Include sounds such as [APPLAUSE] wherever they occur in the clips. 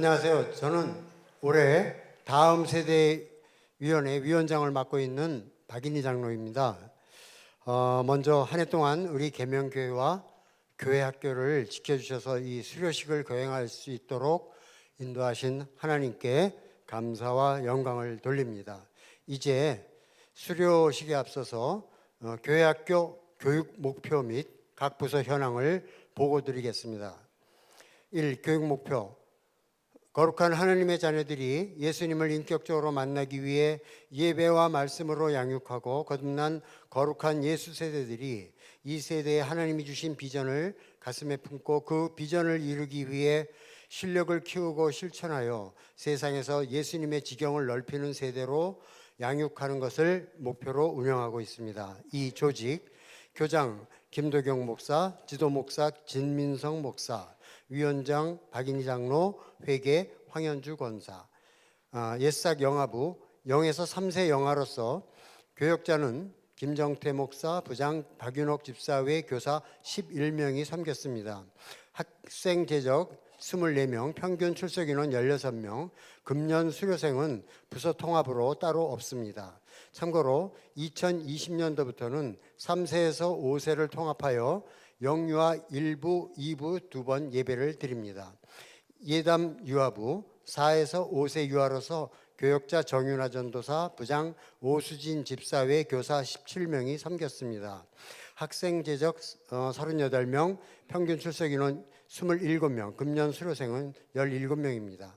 안녕하세요. 저는 올해 다음 세대 위원회 위원장을 맡고 있는 박인희 장로입니다. 어, 먼저 한 해 동안 우리 계명교회와 교회 학교를 지켜주셔서 이 수료식을 거행할 수 있도록 인도하신 하나님께 감사와 영광을 돌립니다. 이제 수료식에 앞서서 어, 교회 학교 교육 목표 및 각 부서 현황을 보고 드리겠습니다. 1. 교육 목표 거룩한 하나님의 자녀들이 예수님을 인격적으로 만나기 위해 예배와 말씀으로 양육하고 거듭난 거룩한 예수 세대들이 이 세대에 하나님이 주신 비전을 가슴에 품고 그 비전을 이루기 위해 실력을 키우고 실천하여 세상에서 예수님의 지경을 넓히는 세대로 양육하는 것을 목표로 운영하고 있습니다. 이 조직 교장 김도경 목사, 지도 목사 진민성 목사, 위원장 박인희 장로, 회계 황현주 권사, 아, 옛삭 영화부 영에서 3세 영화로서 교역자는 김정태 목사, 부장 박윤옥 집사회 교사 11명이 섬겼습니다. 학생 제적 24명, 평균 출석 인원 16명, 금년 수료생은 부서 통합으로 따로 없습니다. 참고로 2020년도부터는 3세에서 5세를 통합하여 영유아 1부, 2부 두 번 예배를 드립니다. 예담 유아부 4에서 5세 유아로서 교역자 정윤아 전도사, 부장 오수진 집사회 교사 17명이 섬겼습니다. 학생 제적 38명, 평균 출석 인원 27명, 금년 수료생은 17명입니다.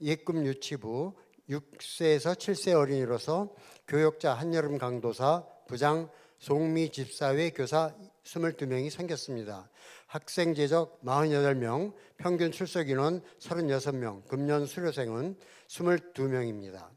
예금 유치부 6세에서 7세 어린이로서 교역자 한여름 강도사, 부장 송미 집사회 교사 22명이 생겼습니다. 학생 제적 48명, 평균 출석 인원 36명, 금년 수료생은 22명입니다.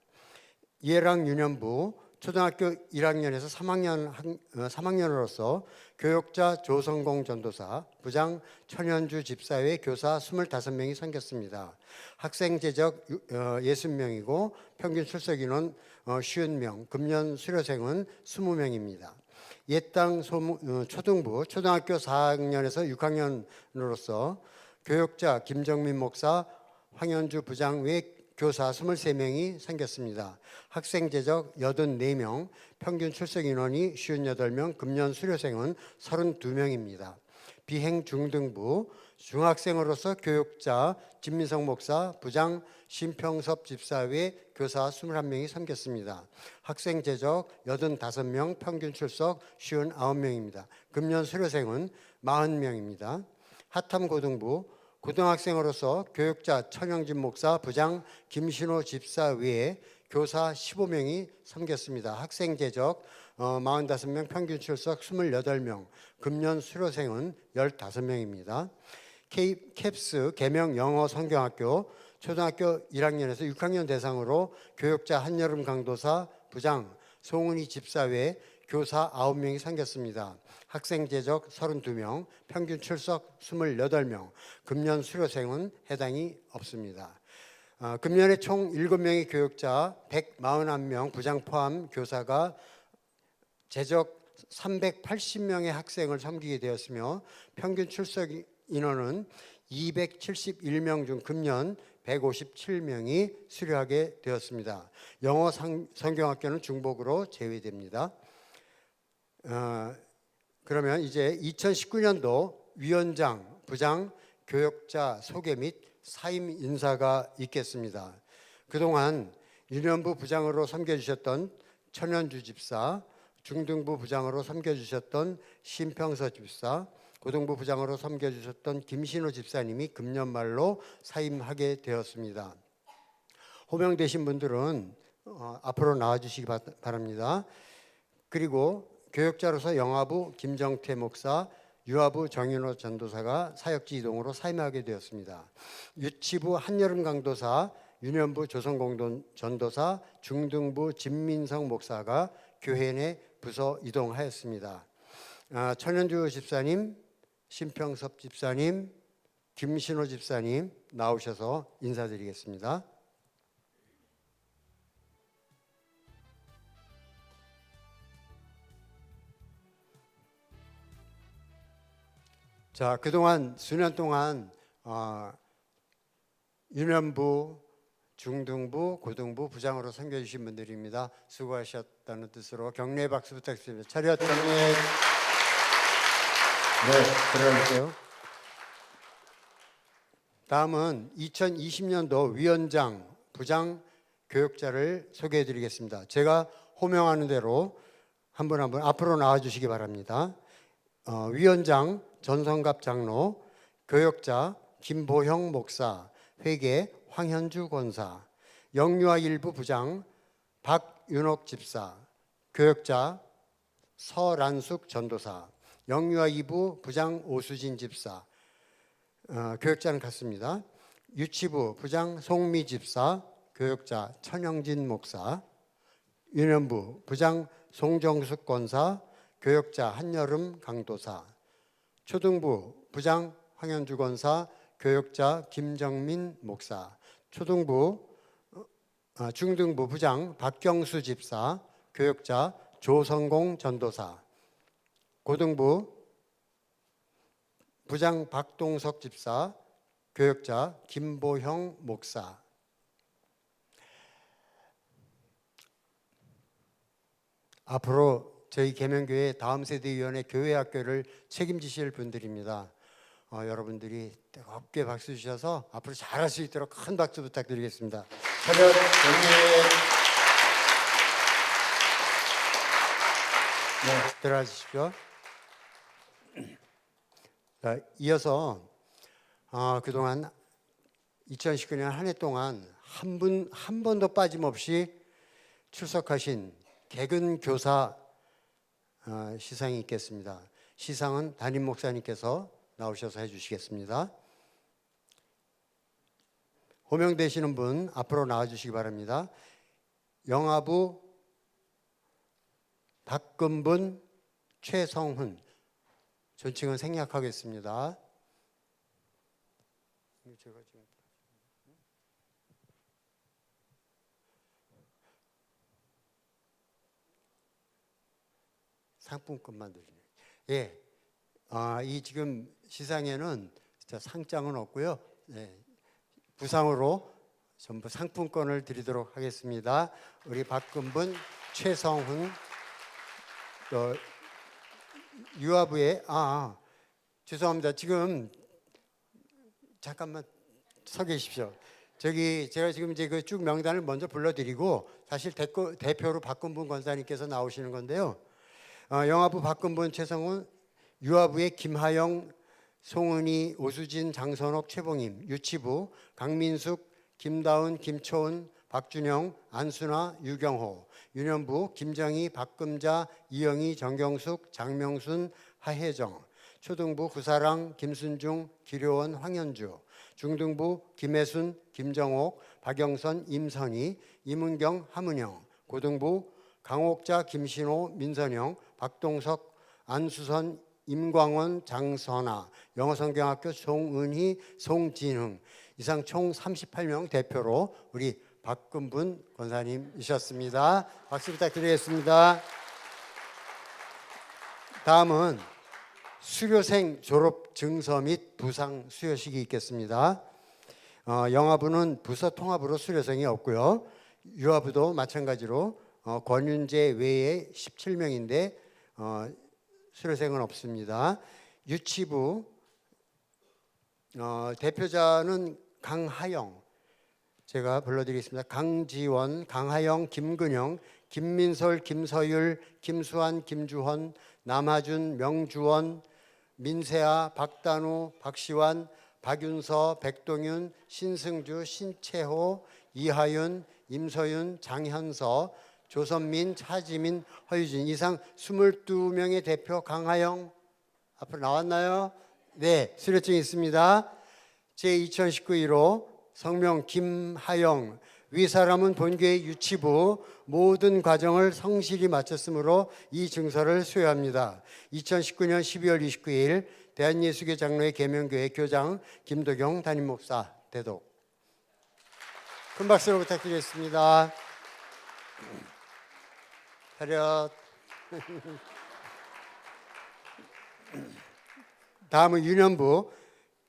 예랑 유년부 초등학교 1학년에서 3학년 3학년으로서 교역자 조성공 전도사, 부장 천현주 집사회 교사 25명이 생겼습니다. 학생 제적 60명이고 평균 출석 인원 50명, 금년 수료생은 20명입니다. 옛땅 초등부 초등학교 4학년에서 6학년으로서 교역자 김정민 목사, 황현주 부장 외 교사 23명이 생겼습니다. 학생 제적 84명, 평균 출석 인원이 58명, 금년 수료생은 32명입니다. 비행 중등부 중학생으로서 교육자 진민성 목사, 부장 심평섭 집사회 교사 21명이 섬겼습니다. 학생 제적 85명, 평균 출석 59명입니다. 금년 수료생은 40명입니다. 하탐 고등부 고등학생으로서 교육자 천영진 목사, 부장 김신호 집사 외에 교사 15명이 섬겼습니다. 학생 제적 45명, 평균 출석 28명, 금년 수료생은 15명입니다. 캡스 개명 영어 성경학교 초등학교 1학년에서 6학년 대상으로 교육자 한여름 강도사, 부장 송은희 집사 외 교사 9명이 생겼습니다. 학생 제적 32명, 평균 출석 28명, 금년 수료생은 해당이 없습니다. 어, 금년에 총 7명의 교육자 141명 부장 포함 교사가 제적 380명의 학생을 섬기게 되었으며 평균 출석 인원은 271명 중 금년 157명이 수료하게 되었습니다. 영어 성경학교는 중복으로 제외됩니다. 어, 그러면 이제 2019년도 위원장, 부장, 교역자 소개 및 사임 인사가 있겠습니다. 그동안 유년부 부장으로 섬겨주셨던 천연주 집사, 중등부 부장으로 섬겨주셨던 심평서 집사, 고등부 부장으로 섬겨주셨던 김신호 집사님이 금년 말로 사임하게 되었습니다. 호명되신 분들은 어, 앞으로 나와주시기 바랍니다. 그리고 교역자로서 영화부 김정태 목사, 유아부 정윤호 전도사가 사역지 이동으로 사임하게 되었습니다. 유치부 한여름 강도사, 유년부 조선공동 전도사, 중등부 진민성 목사가 교회 내 부서 이동하였습니다. 아, 천연주 집사님, 심평섭 집사님, 김신호 집사님 나오셔서 인사드리겠습니다. 자, 그동안 수년 동안 어, 유년부, 중등부, 고등부 부장으로 섬겨주신 분들입니다. 수고하셨다는 뜻으로 격려의 박수 부탁드립니다. 차렷 격려. 네, 들어가주세요. 다음은 2020년도 위원장, 부장 교육자를 소개해 드리겠습니다. 제가 호명하는 대로 한 분 한 분 앞으로 나와 주시기 바랍니다. 어, 위원장 전성갑 장로, 교역자 김보형 목사, 회계 황현주 권사, 영유아 일부 부장 박윤옥 집사, 교역자 서란숙 전도사, 영유아 2부 부장 오수진 집사, 어, 교역자는 같습니다. 유치부 부장 송미 집사, 교역자 천영진 목사, 유년부 부장 송정숙 권사, 교역자 한여름 강도사, 초등부 부장 황현주 권사, 교역자 김정민 목사, 초등부 어, 중등부 부장 박경수 집사, 교역자 조성공 전도사, 고등부 부장 박동석 집사, 교역자 김보형 목사. 앞으로 저희 계명교회 다음 세대위원회 교회학교를 책임지실 분들입니다. 어, 여러분들이 뜨겁게 박수 주셔서 앞으로 잘할 수 있도록 큰 박수 부탁드리겠습니다. 차렷. 네, 들어가주십시오. 자, 이어서 어, 그동안 2019년 한 해 동안 한 분 한 번도 빠짐없이 출석하신 개근 교사 어, 시상이 있겠습니다. 시상은 담임 목사님께서 나오셔서 해주시겠습니다. 호명되시는 분 앞으로 나와주시기 바랍니다. 영아부 박근분 최성훈 존칭은 생략하겠습니다. 제가 지금 상품권만 드리네. 예, 아, 이 지금 시상에는 상장은 없고요. 예, 부상으로 전부 상품권을 드리도록 하겠습니다. 우리 박근분, 최성훈, 또 유아부의 아, 아 죄송합니다. 지금 잠깐만 서 계십시오. 저기 제가 지금 이제 그 쭉 명단을 먼저 불러드리고 사실 대표, 대표로 박근분 권사님께서 나오시는 건데요. 어, 영화부 박근분 최성훈, 유아부의 김하영, 송은이, 오수진, 장선옥, 최봉임, 유치부 강민숙, 김다운, 김초은, 박준영, 안순아, 유경호, 유년부 김정희, 박금자, 이영희, 정경숙, 장명순, 하혜정, 초등부 구사랑, 김순중, 기료원, 황현주, 중등부 김혜순, 김정옥, 박영선, 임선희, 임은경, 하문영, 고등부 강옥자, 김신호, 민선영, 박동석, 안수선, 임광원, 장선아, 영어성경학교 송은희, 송진흥. 이상 총 38명 대표로 우리 박근분 권사님이셨습니다. 박수 부탁드리겠습니다. 다음은 수료생 졸업 증서 및 부상 수여식이 있겠습니다. 어, 영화부는 부서 통합으로 수료생이 없고요. 유아부도 마찬가지로 어, 권윤재 외에 17명인데 어, 수료생은 없습니다. 유치부 어, 대표자는 강하영 제가 불러드리겠습니다. 강지원, 강하영, 김근영, 김민설, 김서율, 김수환, 김주헌, 남하준, 명주원, 민세아, 박단우, 박시환, 박윤서, 백동윤, 신승주, 신채호, 이하윤, 임서윤, 장현서, 조선민, 차지민, 허유진 이상 22명의 대표 강하영 앞으로 나왔나요? 네, 수료증 있습니다. 제2019 1호 성명 김하영 위 사람은 본교의 유치부 모든 과정을 성실히 마쳤으므로 이 증서를 수여합니다. 2019년 12월 29일 대한예수교 장로의 계명교회 교장 김도경 담임 목사 대독. 큰 박수로 부탁드리겠습니다. 차렷. [LAUGHS] 다음은 유년부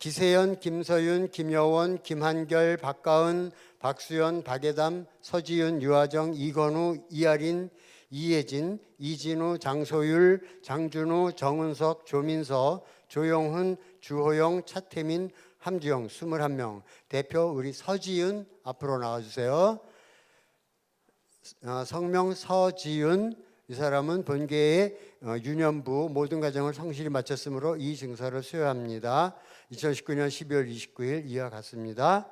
기세연, 김서윤, 김여원, 김한결, 박가은, 박수연, 박예담, 서지윤, 유하정, 이건우, 이아린, 이예진, 이진우, 장소율, 장준우, 정은석, 조민서, 조영훈, 주호영, 차태민, 함주영 21명. 대표 우리 서지윤 앞으로 나와 주세요. 어, 성명 서지윤 이 사람은 본계의 어, 유년부 모든 과정을 성실히 마쳤으므로 이 증서를 수여합니다. 2019년 12월 29일 이와 같습니다.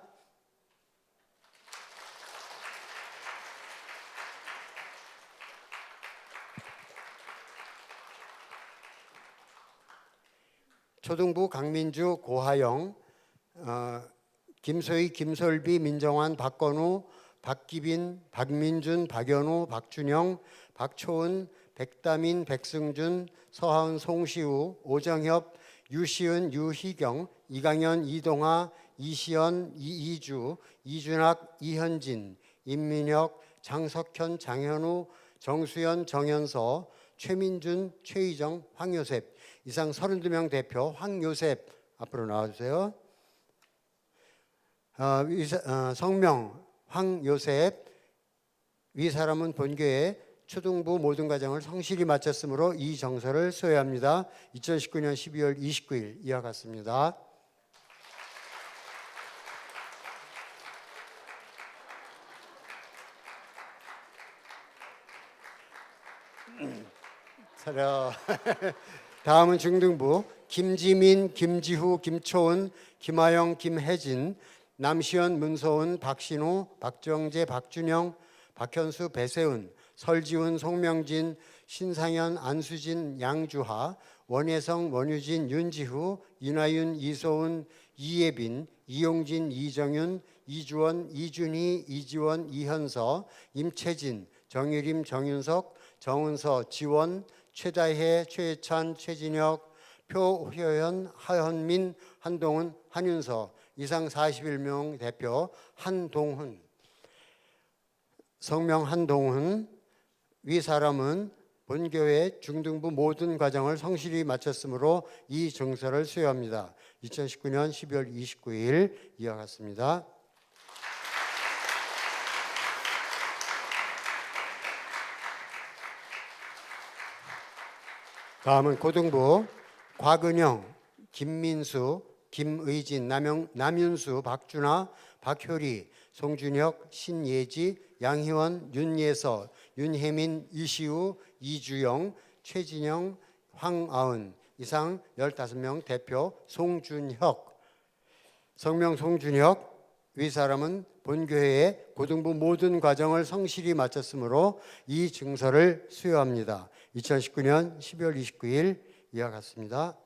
초등부 강민주 고하영 어, 김소희 김솔비 민정환 박건우 박기빈 박민준 박연우 박준영 박초은 백다민 백승준 서하은 송시우 오정협 유시은 유희경 이강현 이동하 이시연 이이주 이준학 이현진 임민혁 장석현 장현우 정수연 정현서 최민준 최희정 황요셉. 이상 32명 대표 황요셉. 앞으로 나와주세요. 어, 위, 어, 성명 황요셉. 위 사람은 본교회 초등부 모든 과정을 성실히 마쳤으므로 이 정서를 수여합니다. 2019년 12월 29일 이와 같습니다. 차려. [LAUGHS] 다음은 중등부 김지민, 김지후, 김초은, 김하영, 김혜진, 남시현, 문서은, 박신우, 박정재, 박준영, 박현수, 배세훈, 설지훈, 송명진, 신상현, 안수진, 양주하, 원혜성, 원유진, 윤지후, 이나윤, 이소은, 이예빈, 이용진, 이정윤, 이주원, 이준희, 이지원, 이현서, 임채진, 정유림, 정윤석, 정은서, 지원, 최다혜, 최찬, 최진혁, 표효연, 하현민, 한동훈, 한윤서. 이상 41명 대표 한동훈. 성명 한동훈 위 사람은 본교회 중등부 모든 과정을 성실히 마쳤으므로 이 증서를 수여합니다. 2019년 12월 29일 이와 같습니다. 다음은 고등부 곽은영, 김민수, 김의진, 남영, 남윤수, 박준하, 박효리, 송준혁, 신예지, 양희원, 윤예서, 윤혜민, 이시우, 이주영, 최진영, 황아은 이상 15명 대표 송준혁 성명 송준혁 위 사람은 본교회의 고등부 모든 과정을 성실히 마쳤으므로 이 증서를 수여합니다. 2019년 12월 29일 이와 같습니다.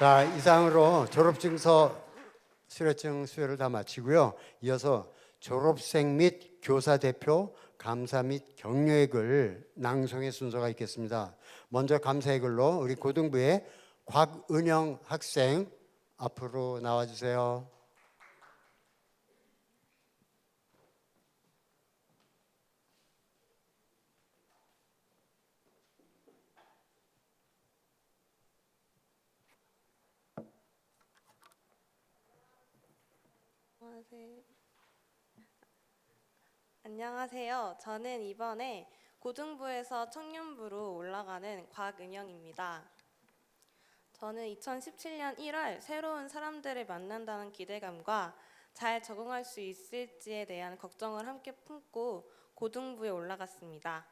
자, 이상으로 졸업증서 수료증 수여를 다 마치고요. 이어서 졸업생 및 교사 대표 감사 및 격려의 글 낭송의 순서가 있겠습니다. 먼저 감사의 글로 우리 고등부의 곽은영 학생 앞으로 나와 주세요. 안녕하세요. 저는 이번에 고등부에서 청년부로 올라가는 곽은영입니다. 저는 2017년 1월 새로운 사람들을 만난다는 기대감과 잘 적응할 수 있을지에 대한 걱정을 함께 품고 고등부에 올라갔습니다.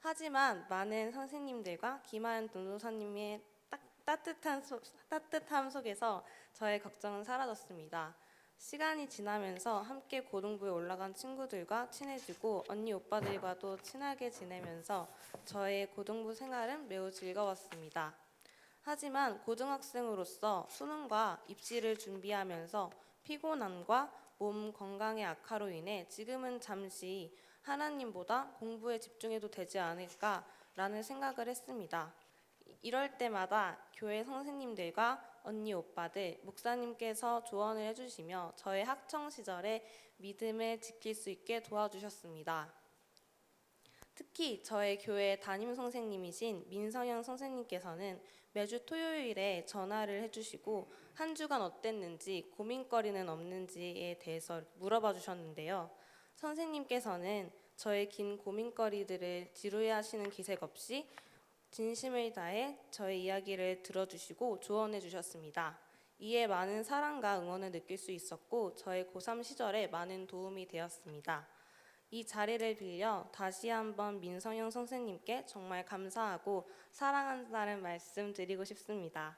하지만 많은 선생님들과 김하연 변호사님의 따- 따뜻한 소, 따뜻함 속에서 저의 걱정은 사라졌습니다. 시간이 지나면서 함께 고등부에 올라간 친구들과 친해지고 언니 오빠들과도 친하게 지내면서 저의 고등부 생활은 매우 즐거웠습니다. 하지만 고등학생으로서 수능과 입시를 준비하면서 피곤함과 몸 건강의 악화로 인해 지금은 잠시 하나님보다 공부에 집중해도 되지 않을까라는 생각을 했습니다. 이럴 때마다 교회 선생님들과 언니 오빠들, 목사님께서 조언을 해주시며 저의 학창 시절에 믿음을 지킬 수 있게 도와주셨습니다. 특히 저의 교회 담임 선생님이신 민성현 선생님께서는 매주 토요일에 전화를 해주시고 한 주간 어땠는지 고민거리는 없는지에 대해서 물어봐 주셨는데요. 선생님께서는 저의 긴 고민거리들을 지루해하시는 기색 없이 진심을 다해 저의 이야기를 들어주시고 조언해 주셨습니다. 이에 많은 사랑과 응원을 느낄 수 있었고 저의 고3 시절에 많은 도움이 되었습니다. 이 자리를 빌려 다시 한번 민성영 선생님께 정말 감사하고 사랑한다는 말씀 드리고 싶습니다.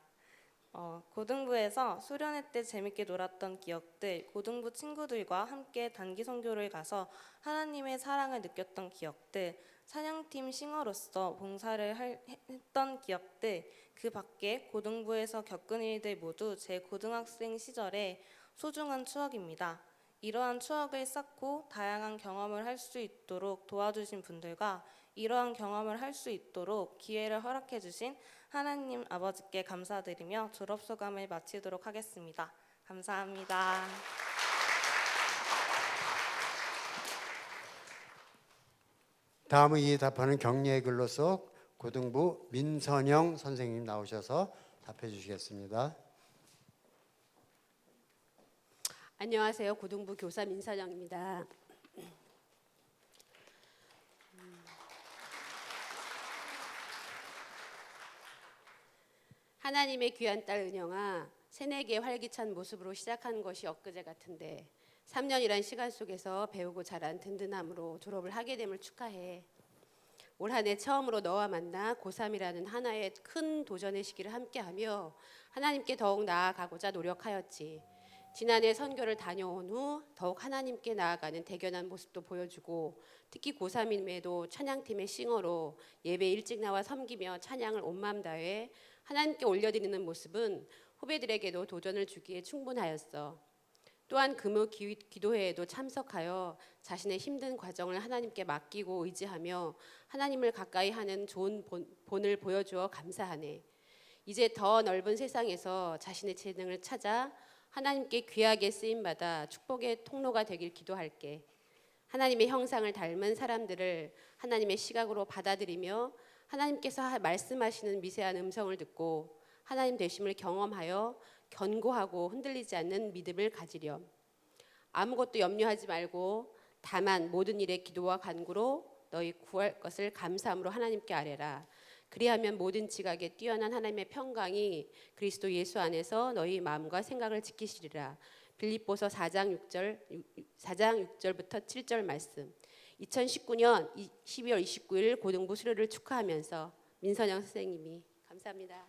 어, 고등부에서 수련회 때 재밌게 놀았던 기억들, 고등부 친구들과 함께 단기 선교를 가서 하나님의 사랑을 느꼈던 기억들, 사냥팀 싱어로서 봉사를 할- 했던 기억들, 그 밖에 고등부에서 겪은 일들 모두 제 고등학생 시절의 소중한 추억입니다. 이러한 추억을 쌓고 다양한 경험을 할 수 있도록 도와주신 분들과 이러한 경험을 할 수 있도록 기회를 허락해 주신 하나님 아버지께 감사드리며 졸업 소감을 마치도록 하겠습니다. 감사합니다. 다음은 이 답하는 격려의 글로서 고등부 민선영 선생님 나오셔서 답해 주시겠습니다. 안녕하세요. 고등부 교사 민선영입니다. 하나님의 귀한 딸 은영아, 새내기의 활기찬 모습으로 시작한 것이 엊그제 같은데 3년이란 시간 속에서 배우고 자란 든든함으로 졸업을 하게 됨을 축하해. 올 한해 처음으로 너와 만나 고3이라는 하나의 큰 도전의 시기를 함께하며 하나님께 더욱 나아가고자 노력하였지. 지난해 선교를 다녀온 후 더욱 하나님께 나아가는 대견한 모습도 보여주고 특히 고3임에도 찬양팀의 싱어로 예배 일찍 나와 섬기며 찬양을 온 마음 다해 하나님께 올려드리는 모습은 후배들에게도 도전을 주기에 충분하였어. 또한 금요 기- 기도회에도 참석하여 자신의 힘든 과정을 하나님께 맡기고 의지하며 하나님을 가까이 하는 좋은 본, 본을 보여주어 감사하네. 이제 더 넓은 세상에서 자신의 재능을 찾아 하나님께 귀하게 쓰임 받아 축복의 통로가 되길 기도할게. 하나님의 형상을 닮은 사람들을 하나님의 시각으로 받아들이며 하나님께서 하- 말씀하시는 미세한 음성을 듣고 하나님 되심을 경험하여 견고하고 흔들리지 않는 믿음을 가지렴. 아무것도 염려하지 말고 다만 모든 일에 기도와 간구로 너희 구할 것을 감사함으로 하나님께 아뢰라. 그리하면 모든 지각에 뛰어난 하나님의 평강이 그리스도 예수 안에서 너희 마음과 생각을 지키시리라. 빌립보서 4장 6절 4장 6절부터 7절 말씀. 2019년 12월 29일 고등부 수료를 축하하면서 민선영 선생님이 감사합니다.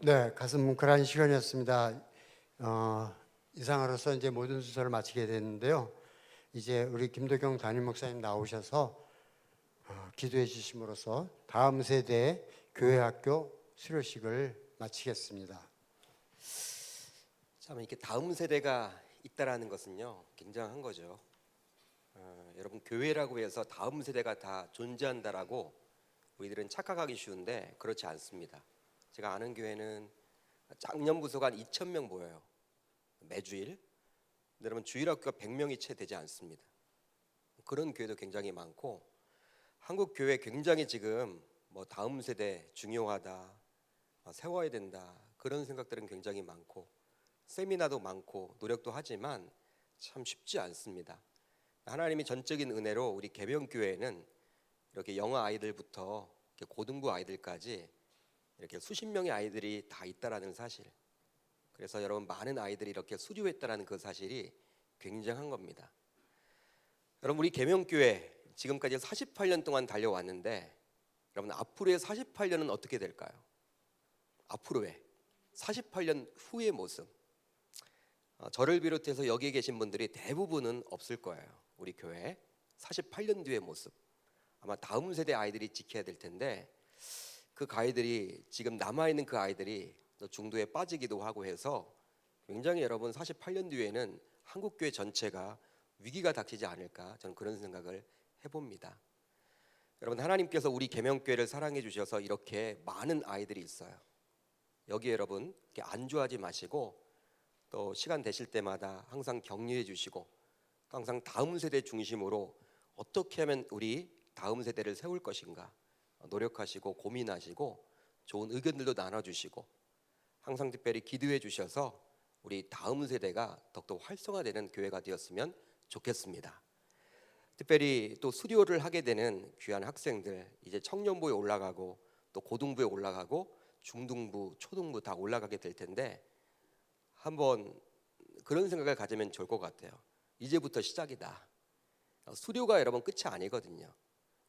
네, 가슴 뭉클한 시간이었습니다. 어, 이상으로서 이제 모든 순서를 마치게 됐는데요. 이제 우리 김도경 담임 목사님 나오셔서 어, 기도해 주심으로써 다음 세대 교회 학교 수료식을 마치겠습니다. 참 이렇게 다음 세대가 있다라는 것은요 굉장한 거죠. 어, 여러분 교회라고 해서 다음 세대가 다 존재한다라고 우리들은 착각하기 쉬운데 그렇지 않습니다. 제가 아는 교회는 작년 부서가 한 2천 명 모여요 매주일. 여러분 주일 학교가 100명이 채 되지 않습니다. 그런 교회도 굉장히 많고 한국 교회 굉장히 지금 뭐 다음 세대 중요하다, 어, 세워야 된다 그런 생각들은 굉장히 많고 세미나도 많고 노력도 하지만 참 쉽지 않습니다. 하나님이 전적인 은혜로 우리 개병교회는 이렇게 영어 아이들부터 이렇게 고등부 아이들까지 이렇게 수십 명의 아이들이 다 있다라는 사실. 그래서 여러분 많은 아이들이 이렇게 수료했다라는 그 사실이 굉장한 겁니다. 여러분 우리 개명교회 지금까지 48년 동안 달려왔는데 여러분 앞으로의 48년은 어떻게 될까요? 앞으로의 48년 후의 모습. 어, 저를 비롯해서 여기에 계신 분들이 대부분은 없을 거예요. 우리 교회 48년 뒤의 모습. 아마 다음 세대 아이들이 지켜야 될 텐데 그 아이들이 지금 남아 있는 그 아이들이 또 중도에 빠지기도 하고 해서 굉장히 여러분 48년 뒤에는 한국 교회 전체가 위기가 닥치지 않을까 저는 그런 생각을 해봅니다. 여러분 하나님께서 우리 계명교회를 사랑해 주셔서 이렇게 많은 아이들이 있어요. 여기 여러분 이렇게 안주하지 마시고 또 시간 되실 때마다 항상 격려해 주시고 또 항상 다음 세대 중심으로 어떻게 하면 우리 다음 세대를 세울 것인가 노력하시고 고민하시고 좋은 의견들도 나눠주시고 항상 특별히 기도해 주셔서 우리 다음 세대가 더욱더 활성화되는 교회가 되었으면 좋겠습니다. 특별히 또 수료를 하게 되는 귀한 학생들 이제 청년부에 올라가고 또 고등부에 올라가고 중등부, 초등부 다 올라가게 될 텐데 한번 그런 생각을 가지면 좋을 것 같아요. 이제부터 시작이다. 수료가 여러분 끝이 아니거든요.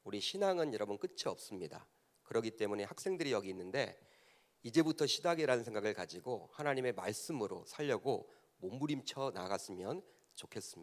우리 신앙은 여러분 끝이 없습니다. 그렇기 때문에 학생들이 여기 있는데 이제부터 시작이라는 생각을 가지고 하나님의 말씀으로 살려고 몸부림쳐 나갔으면 좋겠습니다.